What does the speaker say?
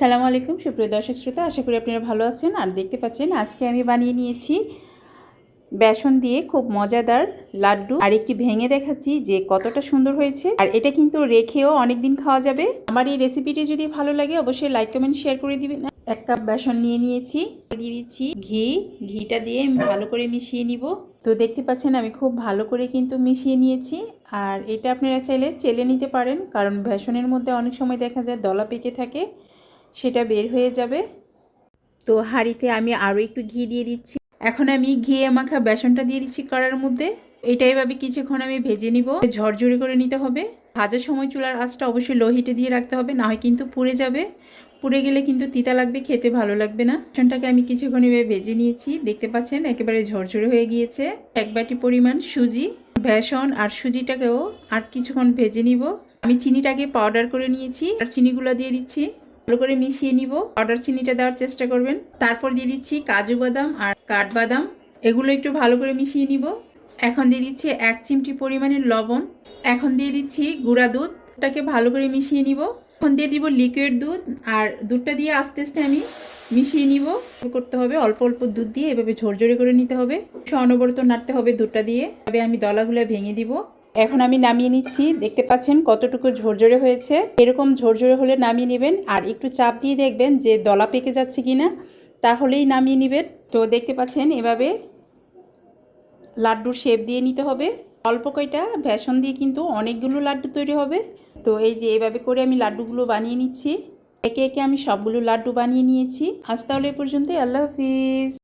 সালামু আলাইকুম, সুপ্রিয় দর্শক শ্রোতা, আশা করি আপনারা ভালো আছেন। আর দেখতে পাচ্ছেন, আজকে আমি বানিয়ে নিয়েছি বেসন দিয়ে খুব মজাদার লাড্ডু। আর একটি ভেঙে দেখাচ্ছি যে কতটা সুন্দর হয়েছে। আর এটা কিন্তু রেখেও অনেক দিন খাওয়া যাবে। আমার এই রেসিপিটি যদি ভালো লাগে, অবশ্যই লাইক, কমেন্ট, শেয়ার করে দিবেন। এক কাপ বেসন নিয়ে নিয়েছি। দিয়ে দিচ্ছি ঘি। ঘিটা দিয়ে আমি ভালো করে মিশিয়ে নিব। তো দেখতে পাচ্ছেন, আমি খুব ভালো করে কিন্তু মিশিয়ে নিয়েছি। আর এটা আপনারা চাইলে চেলে নিতে পারেন, কারণ বেসনের মধ্যে অনেক সময় দেখা যায় দলা পেকে থাকে। সেটা বের হয়ে যাবে। তো হাঁড়িতে আমি আরও একটু ঘি দিয়ে দিচ্ছি। এখন আমি ঘি মাখা বেসনটা দিয়ে দিচ্ছি কড়ার মধ্যে। এটা এভাবে কিছুক্ষণ আমি ভেজে নিব। ঝরঝরে করে নিতে হবে। ভাজার সময় চুলার আঁচটা অবশ্যই লো হিটে দিয়ে রাখতে হবে, না হয় কিন্তু পুড়ে যাবে। পুড়ে গেলে কিন্তু তিতা লাগবে, খেতে ভালো লাগবে না। বেসনটাকে আমি কিছুক্ষণ এভাবে ভেজে নিয়েছি। দেখতে পাচ্ছেন, একেবারে ঝরঝরে হয়ে গিয়েছে। এক বাটি পরিমাণ সুজি, বেসন আর সুজিটাকেও আর কিছুক্ষণ ভেজে নিব। আমি চিনিটাকে পাউডার করে নিয়েছি। আর চিনিগুলো দিয়ে দিচ্ছি। ভালো করে মিশিয়ে নিব। অর্ডার চিনিটা দেওয়ার চেষ্টা করবেন। তারপর দিয়ে দিচ্ছি কাজু বাদাম আর কাঠবাদাম। এগুলো একটু ভালো করে মিশিয়ে নিব। এখন দিয়ে দিচ্ছি এক চিমটি পরিমাণের লবণ। এখন দিয়ে দিচ্ছি গুঁড়া দুধ। ওটাকে ভালো করে মিশিয়ে নিব। এখন দিয়ে দিব লিকুইড দুধ। আর দুধটা দিয়ে আস্তে আস্তে আমি মিশিয়ে নিব। করতে হবে। অল্প অল্প দুধ দিয়ে এভাবে ঝরঝরে করে নিতে হবে। অনবরত নাড়তে হবে দুধটা দিয়ে। তবে আমি দলাগুলো ভেঙে দিব। এখন আমি নামিয়ে নিচ্ছি। দেখতে পাচ্ছেন কতটুকু ঝরঝরে হয়েছে। এরকম ঝরঝরে হলে নামিয়ে নেবেন। আর একটু চাপ দিয়ে দেখবেন যে দলা পেকে যাচ্ছে কি না তাহলেই নামিয়ে নেবেন। তো দেখতে পাচ্ছেন এভাবে লাড্ডুর শেপ দিয়ে নিতে হবে। অল্প কয়টা বেসন দিয়ে কিন্তু অনেকগুলো লাড্ডু তৈরি হবে। তো এই যে এভাবে করে আমি লাড্ডুগুলো বানিয়ে নিচ্ছি। একে একে আমি সবগুলো লাড্ডু বানিয়ে নিয়েছি। আজ তাহলে এ পর্যন্তই। আল্লাহ হাফিজ।